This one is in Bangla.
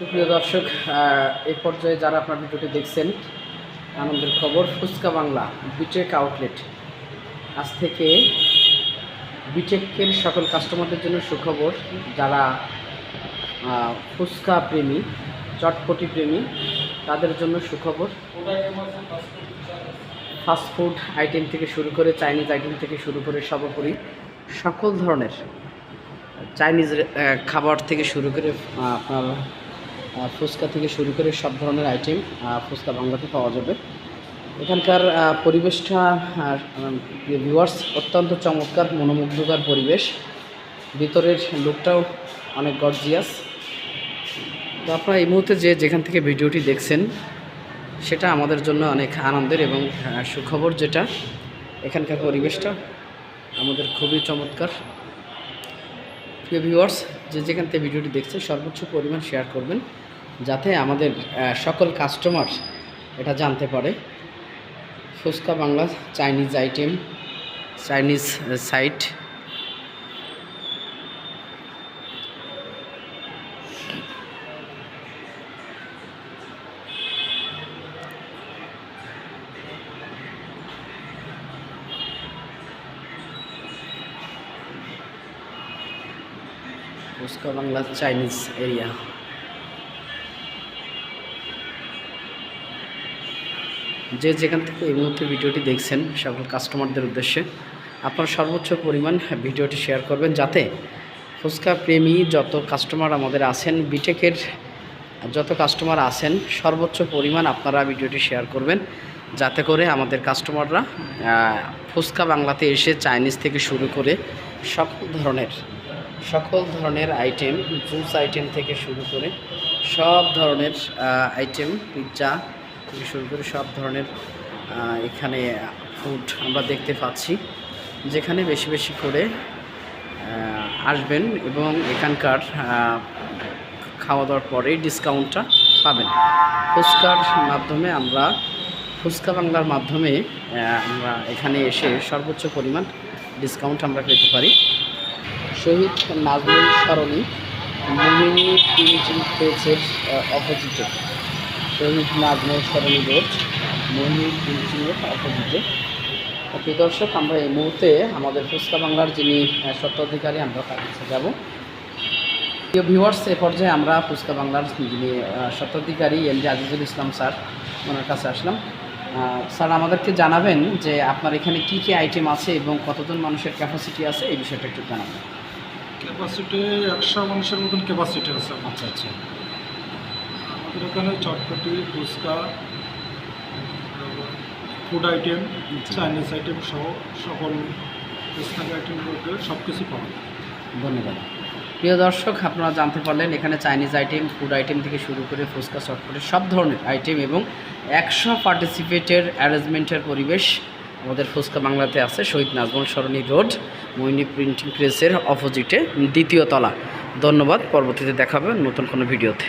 সুপ্রিয় দর্শক এই পর্যায়ে যারা আপনার ভিডিওটি দেখছেন, আনন্দের খবর, ফুচকা বাংলা, বিটেক আউটলেট আজ থেকে বিটেকের সকল কাস্টমারদের জন্য সুখবর, যারা ফুচকা প্রেমী, চটপটি প্রেমী, তাদের জন্য সুখবর। ফাস্টফুড আইটেম থেকে শুরু করে চাইনিজ আইটেম থেকে শুরু করে সর্বোপরি সকল ধরনের চাইনিজ খাবার থেকে শুরু করে আপনার ফুচকা থেকে শুরু করে সব ধরনের আইটেম ফুচকা বাংলাতে পাওয়া যাবে। এখানকার পরিবেশটা ভিউয়ার্স অত্যন্ত চমৎকার, মনোমুগ্ধকর পরিবেশ। ভিতরের লুকটাও অনেক গর্জিয়াস তো আপনারা এই মুহূর্তে যে যেখান থেকে ভিডিওটি দেখছেন, সেটা আমাদের জন্য অনেক আনন্দের এবং সুখবর যেটা। এখানকার পরিবেশটা আমাদের খুবই চমৎকার। প্রিয় ভিউয়ার্স যে যেখান থেকে ভিডিওটি দেখছে সর্বোচ্চ পরিমাণ শেয়ার করবেন, যাতে আমাদের সকল কাস্টমার এটা জানতে পারে। Phuchka Bangla Chinese item Chinese site Phuchka Bangla Chinese area. যে যেখান থেকে এই মুহূর্তে ভিডিওটি দেখছেন, সকল কাস্টমারদের উদ্দেশ্যে, আপনারা সর্বোচ্চ পরিমাণ ভিডিওটি শেয়ার করবেন যাতে ফুচকা প্রেমী যত কাস্টমার আমাদের আছেন বিটেকের যত কাস্টমার আছেন, সর্বোচ্চ পরিমাণ আপনারা ভিডিওটি শেয়ার করবেন। যাতে করে আমাদের কাস্টমাররা ফুচকা বাংলাতে এসে চাইনিজ থেকে শুরু করে সকল ধরনের সকল ধরনের আইটেম জুস আইটেম থেকে শুরু করে সব ধরনের আইটেম পিৎজা থেকে শুরু করে সব ধরনের এখানে ফুড আমরা দেখতে পাচ্ছি। যেখানে বেশি বেশি করে আসবেন এবং এখানকার খাওয়া দাওয়ার পরে ডিসকাউন্টটা পাবেন। ফুচকার মাধ্যমে আমরা, ফুচকা বাংলার মাধ্যমে আমরা এখানে এসে সর্বোচ্চ পরিমাণ ডিসকাউন্ট আমরা পেতে পারি। শহীদ নাজমুল সরণি মোহিনী প্রিন্টিং প্রেসের অপোজিটে। শহীদ নাজমুল সরণি রোড মোহিনী প্রিন্টিংয়ের অপোজিটে। প্রিয় দর্শক, আমরা এই মুহূর্তে আমাদের ফুচকা বাংলার যিনি স্বত্বাধিকারী, আমরা তার কাছে যাব। প্রিয় ভিউয়ার্স এ পর্যায়ে আমরা ফুচকা বাংলার যিনি স্বত্বাধিকারী, M J Azizul Islam sir, ওনার কাছে আসলাম। স্যার, আমাদেরকে জানাবেন যে আপনার এখানে কি কি আইটেম আছে এবং কতজন মানুষের ক্যাপাসিটি আছে, এই বিষয়টা একটু জানাবেন। ক্যাপাসিটি একশো মানুষের মতন ক্যাপাসিটি আছে আচ্ছা আচ্ছা। আমাদের এখানে চটপটি ফুচকা ফুড আইটেম চাইনিজ আইটেম সহ সকল স্ন্যাক আইটেম বলতে সব কিছু পাওয়া যায়। ধন্যবাদ। প্রিয় দর্শক আপনারা জানতে পারলেন এখানে চাইনিজ আইটেম ফুড আইটেম থেকে শুরু করে ফুচকা চটপটি সব ধরনের আইটেম এবং একশো পার্টিসিপেটের অ্যারেঞ্জমেন্টের পরিবেশ আমাদের ফুচকা বাংলাতে আছে, শহীদ নাজমুল সরণি রোড, মৈনি প্রিন্টিং প্রেসের অপোজিটে দ্বিতীয় তলা। ধন্যবাদ, পরবর্তীতে দেখাবে নতুন কোনো ভিডিওতে।